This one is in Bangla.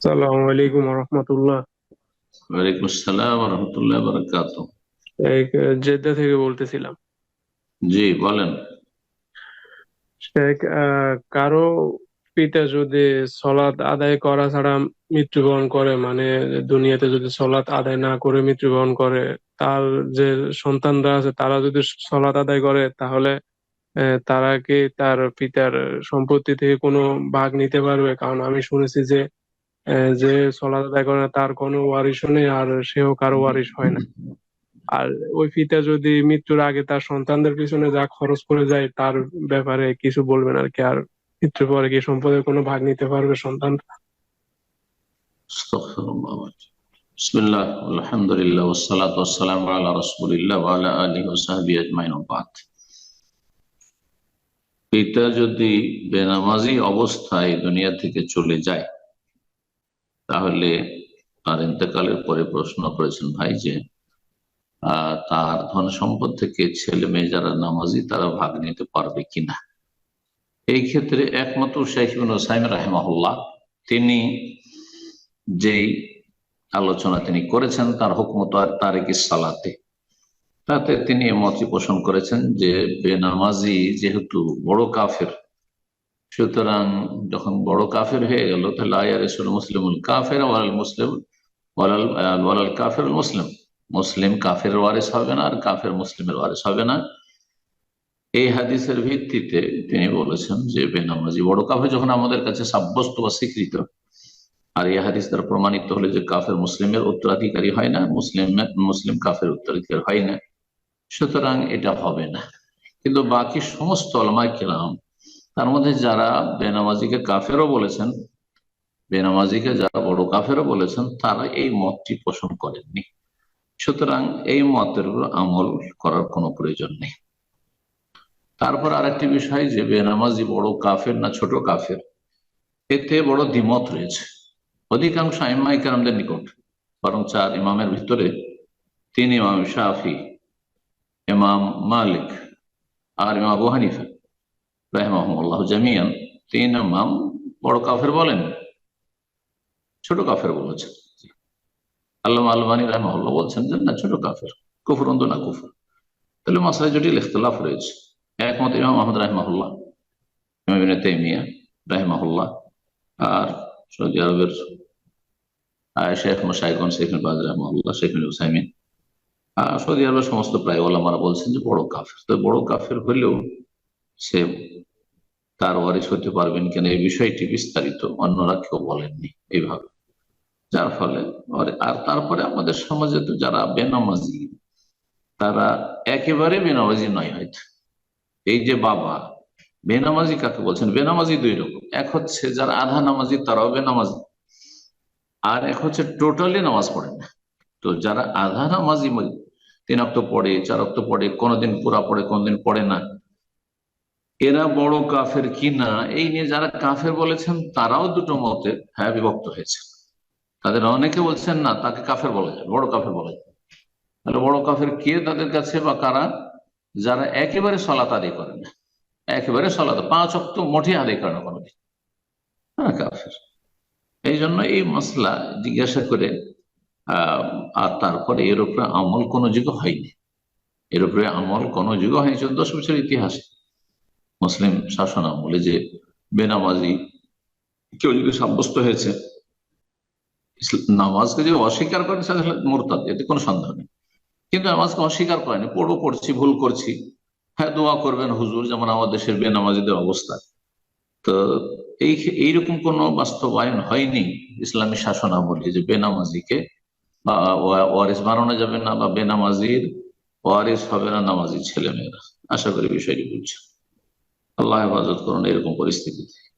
সালামু আলাইকুম রহমতুল্লাহ ওয়ালাইকুম আসসালাম রহমতুল্লাহ বারাকাত জেদ্দা থেকে বলতেছিলাম। জি বলেন। শেখ কারও পিতা যদি সলাৎ আদায় করা ছাড়া মৃত্যুবরণ করে মানে দুনিয়াতে যদি সলাৎ আদায় না করে মৃত্যুবরণ করে তার যে সন্তানরা আছে তারা যদি সলাৎ আদায় করে তাহলে তারা কি তার পিতার সম্পত্তি থেকে কোনো ভাগ নিতে পারবে? কারণ আমি শুনেছি যে যে সলাৎ আদায় না তার কোনো ওয়ারিশও নেই আর সেও কারও ওয়ারিশ হয় না। আর ওই পিতা যদি মৃত্যুর আগে তার সন্তানদের পিছনে যা খরচ করে যায়, তার ব্যাপারে কিছু বলবেন আর কি? আর মৃত্যুর পরে কি সম্পদের কোনো ভাগ নিতে পারবে সন্তান বাদ। পিতা যদি বেনামাজি অবস্থায় দুনিয়া থেকে চলে যায় তাহলে তার ইন্তেকালের পরে প্রশ্ন করেছেন ভাই যে তার ধন সম্পদ থেকে ছেলে মেয়ে যারা নামাজি, তারা ভাগ নিতে পারবে কিনা? এই ক্ষেত্রে একমাত্র ইবনে সাইম রাহেমাহুল্লাহ, তিনি যেই আলোচনা তিনি করেছেন, তার হুকমত আর তারিকি সালাতে। তাতে তিনি এ মতই পোষণ করেছেন যে, বেনামাজি যেহেতু বড় কাফের সুতরাং যখন বড় কাফের হয়ে গেল তাহলে আয়ারেসুল মুসলিমুল কাফের ওয়ালাল মুসলিম ওয়ালাল আহ, ওয়ালাল কাফের মুসলিম। মুসলিম কাফের ওয়ারিস হবে না আর কাফের মুসলিমের ওয়ারিস হবে না। এই হাদিসের ভিত্তিতে তিনি বলেছেন যে বেনামাজি বড় কাফের যখন আমাদের কাছে সাব্যস্ত বা স্বীকৃত আর এই হাদিস দ্বারা প্রমাণিত হলে যে কাফের মুসলিমের উত্তরাধিকারী হয় না মুসলিম মুসলিম কাফের উত্তরাধিকারী হয় না। সুতরাং এটা হবে না। কিন্তু বাকি সমস্ত অলমাই কিরাম তার মধ্যে যারা বেনামাজিকে কাফেরও বলেছেন, বেনামাজিকে যারা বড় কাফেরও বলেছেন, তারা এই মতটি পোষণ করেননি। সুতরাং এই মতের উপর আমল করার কোনো প্রয়োজন নেই। তারপর আরেকটি বিষয় যে বেনামাজি বড় কাফের না ছোট কাফের, এতে বড় দ্বিমত রয়েছে। অধিকাংশ আইমাই কেরামদের নিকট, বরং চার ইমামের ভিতরে তিন ইমাম শাফি, ইমাম মালিক আর ইমাম আবু হানিফা। রাহমাহুল্লাহ জামিয়ান। তিন ইমাম বড় কাফের বলেন, ছোট কাফের বলেছেন। আল্লাহ আলমানি রাহমাহুল্লাহ বলছেন যে, না, ছোট কাফের, কুফর না কুফর? তাহলে মাসায় জটিল ইখতলাফ রয়েছে। একমত ইমাম আহমদ রাহমাহুল্লাহ তাইমিয়া রাহমাহুল্লাহ, আর সৌদি আরবের শেখ মোশাইগন শেখ বাজ শেখ হুসাইমিন সৌদি আরবের সমস্ত প্রায় ওলামারা বলছেন যে, বড় কাফের। তো বড় কাফের হলেও সে তার ওয়ারিস হতে পারবেন কিনা এই বিষয়টি বিস্তারিত অন্যরা কেউ বলেননি এইভাবে। যার ফলে আর তারপরে আমাদের সমাজে তো যারা বেনামাজি, তারা একেবারে বেনামাজি নয় হয়তো। এই যে বাবা, বেনামাজি কাকে বলছেন? বেনামাজি দুই রকম। এক হচ্ছে যারা আধা নামাজি, তারাও বেনামাজি। আর এক হচ্ছে টোটালি নামাজ পড়ে না। তো যারা আধা নামাজি, তিন অক্ত পড়ে, চার অক্ত পড়ে, কোনোদিন পুরা পড়ে, কোনোদিন পড়ে না এরা বড় কাফের কি না এই নিয়ে যারা কাফের বলেছেন, তারাও দুটো মতে হ্যাঁ বিভক্ত হয়েছে। তাদের অনেকে বলছেন, না, তাকে কাফের বলা যায়, বড় কাফের বলা যায়। তাহলে বড় কাফের কে তাদের কাছে বা কারা? যারা একেবারে সলাত আদায় করে না। একেবারে সলাত, পাঁচ অক্ত মোটে আদায় করে না কোনোদিন। হ্যাঁ কাফের। এই জন্য এই মশলা জিজ্ঞাসা করে আর তারপরে এর উপরে আমল কোনো যুগ হয়নি। এর উপরে আমল কোনো যুগ হয়নি, চোদ্দশো বছর ইতিহাসে। মুসলিম শাসন আমলে যে বেনামাজি কেউ যদি সাব্যস্ত হয়েছে নামাজকে যদি অস্বীকার করেন সেটা মোরতাদ, এতে কোনো সন্দেহ নেই। কিন্তু নামাজকে অস্বীকার করেনি পড়ব পড়ছি, ভুল করছি হ্যাঁ দোয়া করবেন হুজুর, যেমন আমাদের দেশের বেনামাজিদের অবস্থা। তো এই এইরকম কোনো বাস্তবায়ন হয়নি ইসলামী শাসন আমলে যে বেনামাজিকে ওয়ারিস বানানো যাবে না, বা বেনামাজির ওয়ারিস হবে না নামাজি ছেলে মেয়েরা আশা করি বিষয়টি বুঝছে আল্লাহ হেফাজত করুন এরকম পরিস্থিতিতে।